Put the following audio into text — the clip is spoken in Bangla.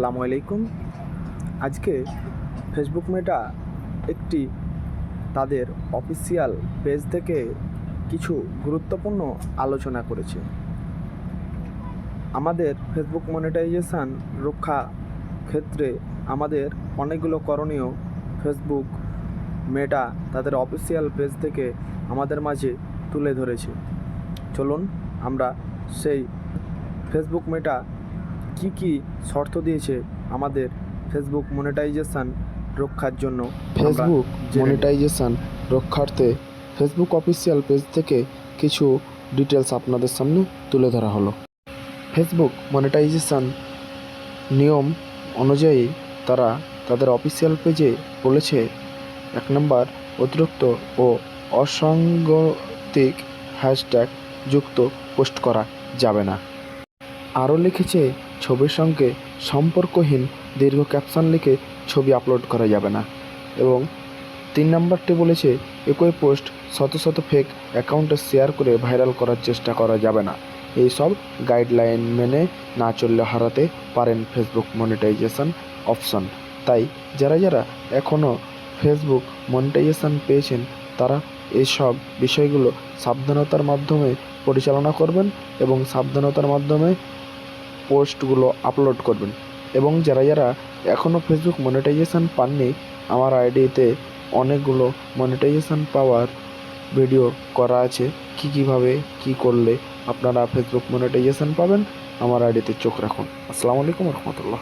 আসসালামু আলাইকুম। আজকে ফেসবুক মেটা একটি তাদের অফিসিয়াল পেজ থেকে কিছু গুরুত্বপূর্ণ আলোচনা করেছে। আমাদের ফেসবুক মনিটাইজেশান রক্ষা ক্ষেত্রে আমাদের অনেকগুলো করণীয় ফেসবুক মেটা তাদের অফিসিয়াল পেজ থেকে আমাদের মাঝে তুলে ধরেছে। চলুন আমরা সেই ফেসবুক মেটা কি কি শর্ত দিয়েছে আমাদের ফেসবুক মনিটাইজেশন রক্ষার জন্য? ফেসবুক। মনিটাইজেশন রক্ষার্থে ফেসবুক অফিসিয়াল পেজ থেকে কিছু ডিটেলস আপনাদের সামনে তুলে ধরা হলো। ফেসবুক মনিটাইজেশন নিয়ম অনুযায়ী তারা তাদের অফিসিয়াল পেজে বলেছে এক নম্বর অতিরিক্ত ও অসঙ্গতিক হ্যাশট্যাগ যুক্ত পোস্ট করা যাবে না। আরও লিখেছে ছবির সঙ্গে সম্পর্কহীন দীর্ঘ ক্যাপশন লিখে ছবি আপলোড করা যাবে না। এবং তিন নম্বরটি বলেছে, একই পোস্ট শত শত ফেক অ্যাকাউন্টে শেয়ার করে ভাইরাল করার চেষ্টা করা যাবে না। এই সব গাইডলাইন মেনে না চললে হারাতে পারেন ফেসবুক মনিটাইজেশন অপশন তাই যারা যারা এখনও ফেসবুক মনিটাইজেশন পেয়েছেন, তারা এইসব বিষয়গুলো সাবধানতার মাধ্যমে পরিচালনা করবেন এবং সাবধানতার মাধ্যমে পোস্টগুলো আপলোড করবেন। এবং যারা যারা এখনও ফেসবুক মনিটাইজেশান পাননি, আমার আইডিতে অনেকগুলো মনিটাইজেশান পাওয়ার ভিডিও করা আছে। কি কীভাবে, কি করলে আপনারা ফেসবুক মনিটাইজেশান পাবেন, আমার আইডিতে চোখ রাখুন। আসসালামু আলাইকুম রহমতুল্লাহ।